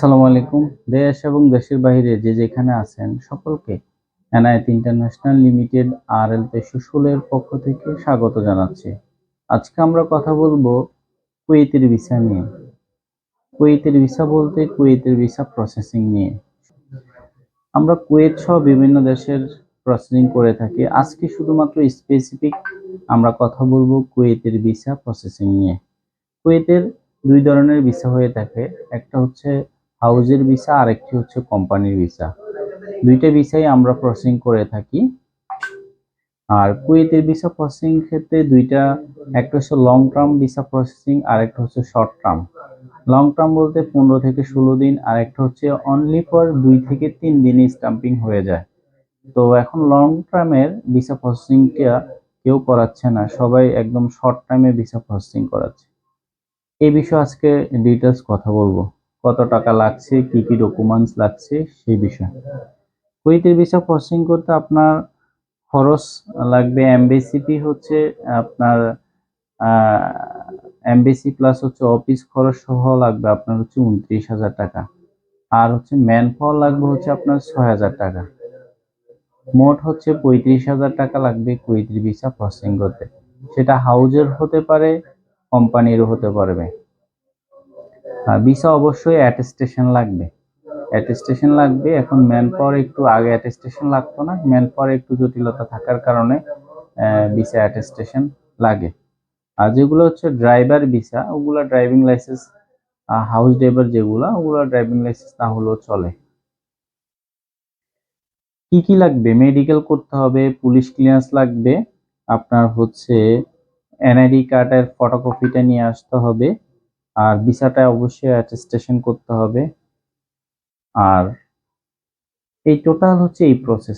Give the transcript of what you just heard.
আসসালামু আলাইকুম। দেশ এবং দেশের বাইরে যে যেখানে আছেন সকলকে এনআইএত ইন্টারন্যাশনাল লিমিটেড আর এল তেশুশুলের পক্ষ থেকে স্বাগত জানাচ্ছি। আজকে আমরা কথা বলব কুয়েতের ভিসা নিয়ে। কুয়েতের ভিসা বলতে কুয়েতের ভিসা প্রসেসিং নিয়ে। আমরা কুয়েত সহ বিভিন্ন দেশের প্রসেসিং করে থাকি। আজকে শুধুমাত্র স্পেসিফিক আমরা কথা বলব কুয়েতের ভিসা প্রসেসিং নিয়ে। কুয়েতের দুই ধরনের ভিসা হয়ে থাকে। একটা হচ্ছে হাউজের ভিসা আর একটি হচ্ছে কোম্পানির ভিসা। দুইটা ভিসাই আমরা প্রসেসিং করে থাকি। আর কুয়েতের ভিসা প্রসেসিং ক্ষেত্রে দুইটা, একটা হচ্ছে লং টার্ম ভিসা প্রসেসিং আর একটা হচ্ছে শর্ট টার্ম লং টার্ম বলতে পনেরো থেকে ষোলো দিন আর একটা হচ্ছে অনলি ফর দুই থেকে তিন দিনে স্টাম্পিং হয়ে যায়। তো এখন লং টার্মের ভিসা প্রসেসিংটা কেউ করাচ্ছে না, সবাই একদম শর্ট টাইমে ভিসা প্রসেসিং করাচ্ছে। এই বিষয়ে আজকে ডিটেলস কথা বলব। কত টাকা লাগছে, কি কি ডকুমেন্টস লাগছে, সেই বিষয়ে। কুয়েতের ভিসা প্রসেসিং করতে আপনার খরচ লাগবে এমবিসিপি হচ্ছে আপনার এমবিসি প্লাস হচ্ছে অফিস খরচ সহ লাগবে আপনার হচ্ছে উনত্রিশ হাজার টাকা। আর হচ্ছে ম্যান পাওয়ার লাগবে হচ্ছে আপনার ছয় হাজার টাকা। মোট হচ্ছে পঁয়ত্রিশ হাজার টাকা লাগবে কুয়েতের ভিসা প্রসেসিং করতে। সেটা হাউজের হতে পারে কোম্পানিরও হতে পারবে। ভিসা অবশ্যই অ্যাটেস্টেশন লাগবে। অ্যাটেস্টেশন লাগবে, এখন ম্যান পাওয়ার একটু আগে অ্যাটেস্টেশন লাগতো না ম্যান পাওয়ার একটু জটিলতা থাকার কারণে ভিসা অ্যাটেস্টেশন লাগে। আর যেগুলো হচ্ছে ড্রাইভার ভিসা ওগুলো ড্রাইভিং লাইসেন্স হাউস ড্রাইভার যেগুলো, ওগুলো ড্রাইভিং লাইসেন্স না হলেও চলে। কি কি লাগবে? মেডিকেল করতে হবে পুলিশ ক্লিয়ারেন্স লাগবে, আপনার হচ্ছে এনআইডি কার্ডের ফটোকপিটা নিয়ে আসতে হবে। আর ভিসাটা অবশ্যই অ্যাটেস্টেশন করতে হবে। আর এই টোটাল হচ্ছে এই প্রসেস